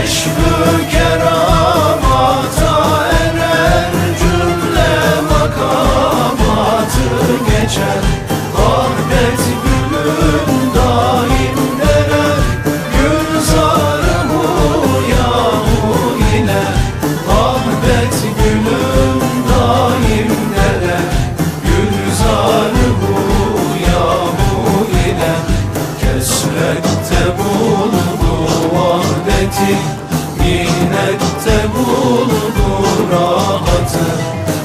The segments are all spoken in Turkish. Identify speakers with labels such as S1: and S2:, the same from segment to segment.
S1: Keşfü keramata erer cümle makamata geçer. Vahdeti Minnette buldu rahatı.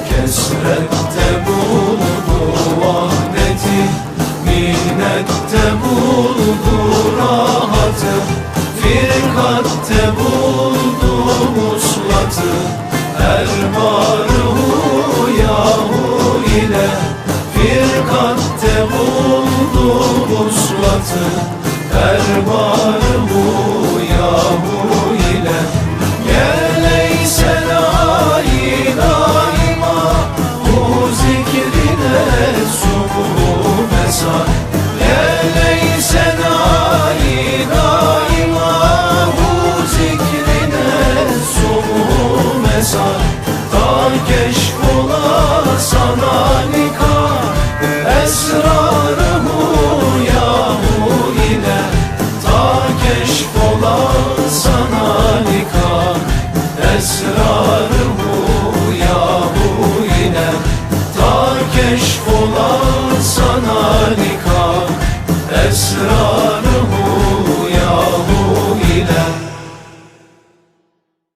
S1: Kesrette buldu vahdeti Minnette buldu rahatı. Firkatte buldu muslatı Erbarı yahu ile. Firkatte buldu muslatı Erbarı mesar Ta keşf ola sana nikah. Esrarı yahu ile Ta keşf ola sana nikah. Esrarı yahu ile Ta keşf ola sana nikah. Esrarı